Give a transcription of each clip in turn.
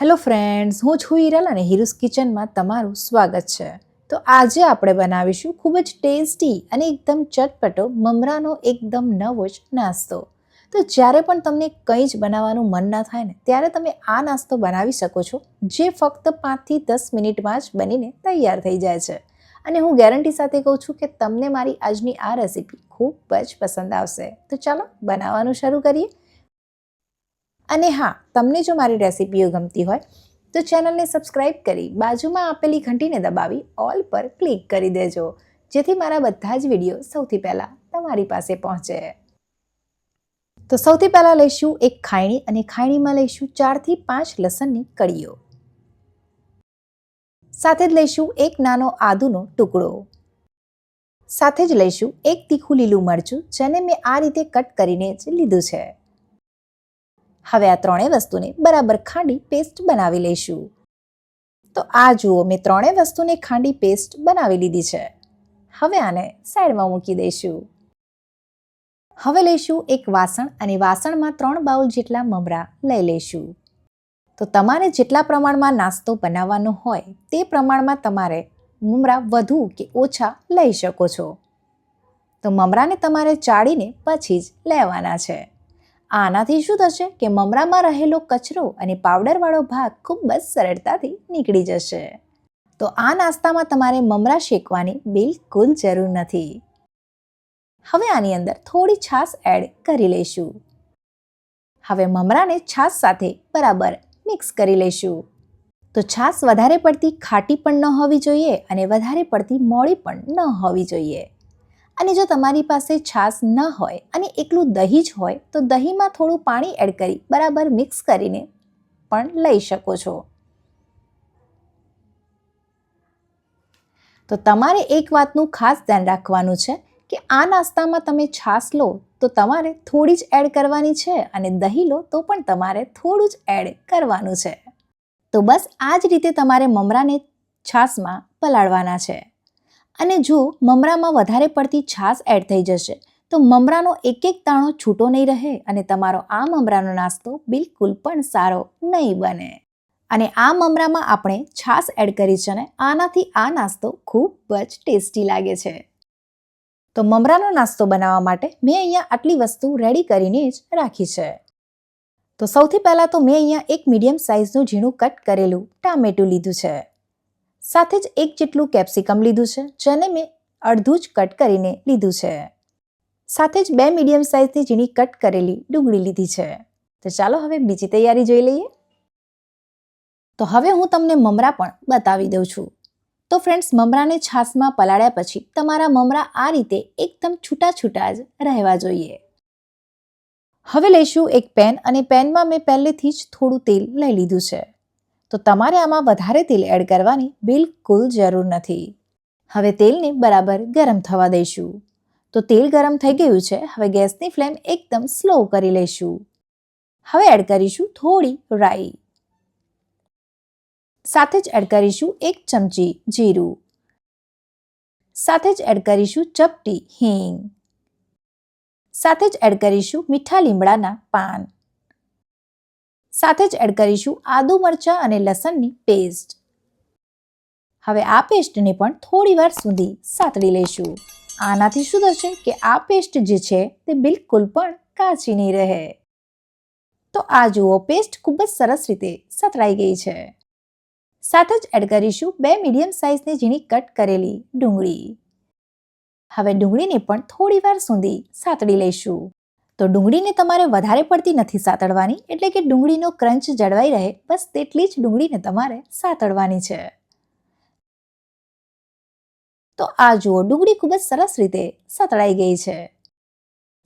Hello friends, હું છું હિરલ અને હિરુસ કિચનમાં તમારું સ્વાગત છે. તો આજે આપણે બનાવીશું ખૂબ જ ટેસ્ટી અને એકદમ ચટપટો મમરાનો એકદમ નવો જ નાસ્તો. તો જ્યારે પણ તમને કંઈ જ બનાવવાનું મન ના થાય ને, ત્યારે તમે આ નાસ્તો બનાવી શકો છો, જે ફક્ત પાંચથી દસ મિનિટમાં જ બનીને તૈયાર થઈ જાય છે. અને હું ગેરંટી સાથે કહું છું કે તમને મારી આજની આ રેસીપી ખૂબ જ પસંદ આવશે. તો ચાલો બનાવવાનું શરૂ કરીએ. અને હા, તમને જો મારી રેસિપીઓ ગમતી હોય, તો ચેનલને સબસ્ક્રાઇબ કરી બાજુમાં આપેલી ઘંટીને દબાવી ઓલ પર ક્લિક કરી દેજો, જેથી મારા બધા જ વીડિયો સૌથી પહેલાં તમારી પાસે પહોંચે. તો સૌથી પહેલાં લઈશું એક ખાયણી અને ખાયણીમાં લઈશું ચારથી પાંચ લસણની કળીઓ. સાથે જ લઈશું એક નાનો આદુનો ટુકડો. સાથે જ લઈશું એક તીખું લીલું મરચું, જેને મેં આ રીતે કટ કરીને જ લીધું છે. હવે આ ત્રણેય વસ્તુને બરાબર ખાંડી પેસ્ટ બનાવી લઈશું. તો આ જુઓ, મેં ત્રણેય વસ્તુને ખાંડી પેસ્ટ બનાવી લીધી છે. હવે આને સાઈડમાં મૂકી દઈશું. હવે લઈશું એક વાસણ અને વાસણમાં ત્રણ બાઉલ જેટલા મમરા લઈ લઈશું. તો તમારે જેટલા પ્રમાણમાં નાસ્તો બનાવવાનો હોય, તે પ્રમાણમાં તમારે મમરા વધુ કે ઓછા લઈ શકો છો. તો મમરાને તમારે ચાળીને પછી જ લેવાના છે. આનાથી શું થશે કે મમરામાં રહેલો કચરો અને પાવડરવાળો ભાગ ખૂબ જ સરળતાથી નીકળી જશે. તો આ નાસ્તામાં તમારે મમરા શેકવાની બિલકુલ જરૂર નથી. હવે આની અંદર થોડી છાશ એડ કરી લઈશું. હવે મમરાને છાશ સાથે બરાબર મિક્સ કરી લઈશું. તો છાશ વધારે પડતી ખાટી પણ ન હોવી જોઈએ અને વધારે પડતી મોડી પણ ન હોવી જોઈએ. અને જો તમારી પાસે છાશ ન હોય અને એકલું દહીં જ હોય, તો દહીંમાં થોડું પાણી એડ કરી બરાબર મિક્સ કરીને પણ લઈ શકો છો. તો તમારે એક વાતનું ખાસ ધ્યાન રાખવાનું છે કે આ નાસ્તામાં તમે છાશ લો તો તમારે થોડી જ એડ કરવાની છે અને દહીં લો તો પણ તમારે થોડું જ એડ કરવાનું છે. તો બસ આ જ રીતે તમારે મમરાને છાશમાં પલાળવાના છે. અને જો મમરામાં વધારે પડતી છાશ એડ થઈ જશે, તો મમરાનો એક એક તાણો છૂટો નહીં રહે અને તમારો આ મમરાનો નાસ્તો બિલકુલ પણ સારો નહીં બને. અને આ મમરામાં આપણે છાશ એડ કરી છે ને, આનાથી આ નાસ્તો ખૂબ જ ટેસ્ટી લાગે છે. તો મમરાનો નાસ્તો બનાવવા માટે મેં અહીંયા આટલી વસ્તુ રેડી કરીને જ રાખી છે. તો સૌથી પહેલાં તો મેં અહીંયા એક મીડિયમ સાઇઝનું ઝીણું કટ કરેલું ટામેટું લીધું છે. સાથે જ એક જેટલું કેપ્સિકમ લીધું છે, જેને મેં અડધું જ કટ કરીને લીધું છે. સાથે જ બે મીડિયમ સાઇઝની ઝીણી કટ કરેલી ડુંગળી લીધી છે. તો ચાલો હવે બીજી તૈયારી જોઈ લઈએ. તો હવે હું તમને મમરા પણ બતાવી દઉં છું. તો ફ્રેન્ડ્સ, મમરાને છાશમાં પલાળ્યા પછી તમારા મમરા આ રીતે એકદમ છૂટા છૂટા જ રહેવા જોઈએ. હવે લઈશું એક પેન અને પેનમાં મેં પહેલેથી જ થોડું તેલ લઈ લીધું છે. તો તમારે આમાં વધારે તેલ એડ કરવાની બિલકુલ જરૂર નથી. હવે તેલને બરાબર ગરમ થવા દઈશું. તો તેલ ગરમ થઈ ગયું છે, હવે ગેસની ફ્લેમ એકદમ સ્લો કરી લઈશું. હવે એડ કરીશું થોડી રાઈ. સાથે જ એડ કરીશું એક ચમચી જીરું. સાથે જ એડ કરીશું ચપટી હિંગ. સાથે જ એડ કરીશું મીઠા લીમડાના પાન. સાથે જ એડ કરીશું આદુ મરચાં અને લસણની પેસ્ટ હવે આ પેસ્ટને પણ થોડીવાર સુધી સાતળી લઈશું. આનાથી શું થશે કે આ પેસ્ટ જે છે તે બિલકુલ પણ કાચી નહીં રહે. તો આ જુઓ પેસ્ટ ખૂબ જ સરસ રીતે સતળાઈ ગઈ છે. સાથે જ એડ કરીશું બે મીડિયમ સાઇઝની ઝીણી કટ કરેલી ડુંગળી. હવે ડુંગળીને પણ થોડી વાર સુધી સાતળી લઈશું. તો ડુંગળીને તમારે વધારે પડતી નથી સાતળવાની, એટલે કે ડુંગળીનો ક્રંચ જળવાઈ રહે, બસ તેટલી જ ડુંગળીને તમારે સાતળવાની છે. તો આ જુઓ, ડુંગળી ખૂબ જ સરસ રીતે સતળાઈ ગઈ છે.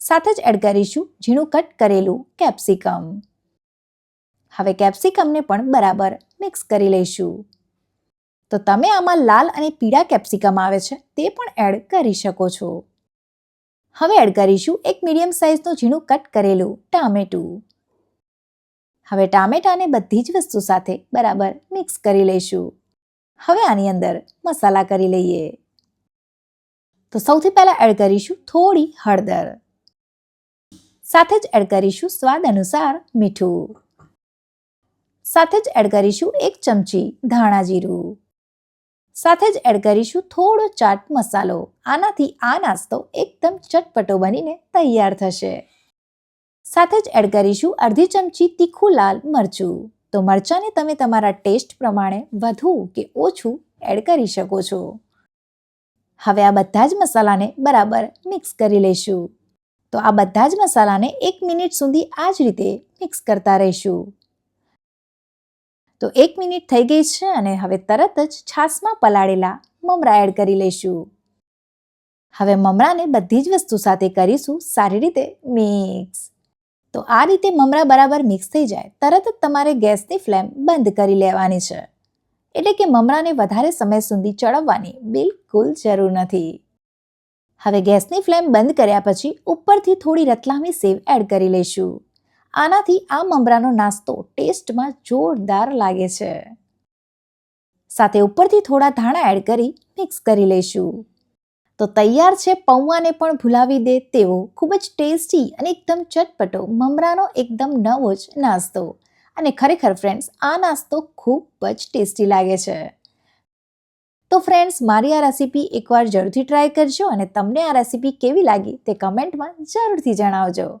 સાથે જ એડ કરીશું ઝીણું કટ કરેલું કેપ્સિકમ. હવે કેપ્સિકમને પણ બરાબર મિક્સ કરી લઈશું. તો તમે આમાં લાલ અને પીળા કેપ્સિકમ આવે છે, તે પણ એડ કરી શકો છો. હવે એડ કરીશું એક મીડિયમ સાઇઝનું ઝીણું કટ કરેલું ટામેટું. હવે ટામેટાને બધી જ વસ્તુ સાથે બરાબર મિક્સ કરી લઈશું. હવે આની અંદર મસાલા કરી લઈએ. તો સૌથી પહેલાં એડ કરીશું થોડી હળદર. સાથે જ એડ કરીશું સ્વાદ અનુસાર મીઠું. સાથે જ એડ કરીશું એક ચમચી ધાણા જીરું. સાથે જ એડ કરીશું થોડો ચાટ મસાલો. આનાથી આ નાસ્તો એકદમ ચટપટો બનીને તૈયાર થશે. સાથે જ એડ કરીશું અડધી ચમચી તીખું લાલ મરચું. તો મરચાંને તમે તમારા ટેસ્ટ પ્રમાણે વધુ કે ઓછું એડ કરી શકો છો. હવે આ બધા જ મસાલાને બરાબર મિક્સ કરી લઈશું. તો આ બધા જ મસાલાને એક મિનિટ સુધી આ જ રીતે મિક્સ કરતા રહીશું. તો એક મિનિટ થઈ ગઈ છે અને હવે તરત જ છાશમાં પલાળેલા મમરા એડ કરી લઈશું. હવે મમરાને બધી જ વસ્તુ સાથે કરીશું સારી રીતે મિક્સ. તો આ રીતે મમરા બરાબર મિક્સ થઈ જાય, તરત જ તમારે ગેસની ફ્લેમ બંધ કરી લેવાની છે. એટલે કે મમરાને વધારે સમય સુધી ચડવવાની બિલકુલ જરૂર નથી. હવે ગેસની ફ્લેમ બંધ કર્યા પછી ઉપરથી થોડી રતલામી સેવ એડ કરી લઈશું. આનાથી આ મમરાનો નાસ્તો ટેસ્ટમાં જોરદાર લાગે છે. સાથે ઉપરથી થોડા ધાણા એડ કરી મિક્સ કરી લઈશું. તો તૈયાર છે પૌવાને પણ ભૂલાવી દે તેવો ખૂબ જ ટેસ્ટી અને એકદમ ચટપટો મમરાનો એકદમ નવો જ નાસ્તો. અને ખરેખર ફ્રેન્ડ્સ આ નાસ્તો ખૂબ જ ટેસ્ટી લાગે છે. તો ફ્રેન્ડ્સ મારી આ રેસીપી એકવાર જરૂરથી ટ્રાય કરજો અને તમને આ રેસીપી કેવી લાગી તે કમેન્ટમાં જરૂરથી જણાવજો.